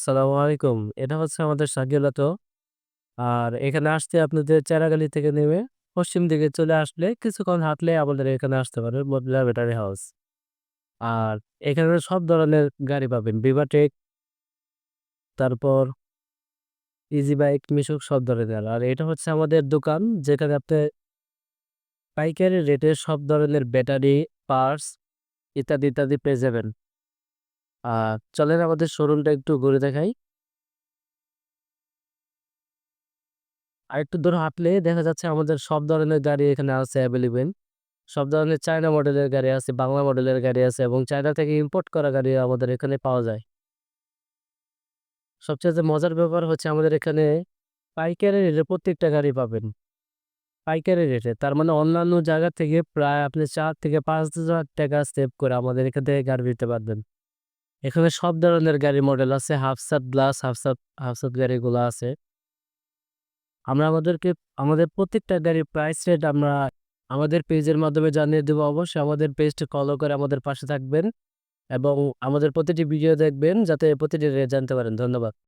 সালামু আলাইকুম। এটা হচ্ছে আমাদের শাকিলাতো। আর এখানে আসতে আপনাদের চেরাগালি থেকে নেমে পশ্চিম দিকে চলে আসলে কিছুক্ষণ হাঁটলে আমাদের এখানে আসতে পারেন মদিনা ব্যাটারি হাউস। আর এখানে সব ধরনের গাড়ি পাবেন। বিভাটেক তারপর ইজি বাইক, মিশুক সব ধরনের। আর এটা হচ্ছে আমাদের দোকান যেখানে আপনি পাইকারি রেটে সব ধরনের ব্যাটারি, পার্টস ইত্যাদি, ইত্যাদি পেয়ে যাবেন। আর চলেন আমাদের শোরুমটা একটু ঘুরে দেখাই। আরেকটু দূর হাঁটলে দেখা যাচ্ছে আমাদের সব ধরনের গাড়ি এখানে আছে অ্যাভেলেবেল সব ধরনের চায়না মডেলের গাড়ি আছে, বাংলা মডেলের গাড়ি আছে এবং চায়না থেকে ইম্পোর্ট করা গাড়ি আমাদের এখানে পাওয়া যায়। সবচেয়ে মজার ব্যাপার হচ্ছে আমাদের এখানে পাইকারি রেটে প্রত্যেকটা গাড়ি পাবেন। পাইকারি রেটে। তার মানে অন্যান্য জায়গা থেকে প্রায় আপনি চার থেকে ৫,০০০ টাকা সেভ করে আমাদের এখান থেকে গাড়ি নিতে পারবেন। এখানে সব ধরনের গাড়ি মডেল আছে। হাফ হাফসাত গ্লাস, হাফসাত হাফসাত গাড়িগুলো আছে। আমরা আমাদেরকে আমাদের প্রত্যেকটা গাড়ির প্রাইস রেট আমরা আমাদের পেজের মাধ্যমে জানিয়ে দেবো অবশ্যই আমাদের পেজটি ফলো করে আমাদের পাশে থাকবেন এবং আমাদের প্রতিটি ভিডিও দেখবেন যাতে প্রতিটি জানতে পারেন। ধন্যবাদ।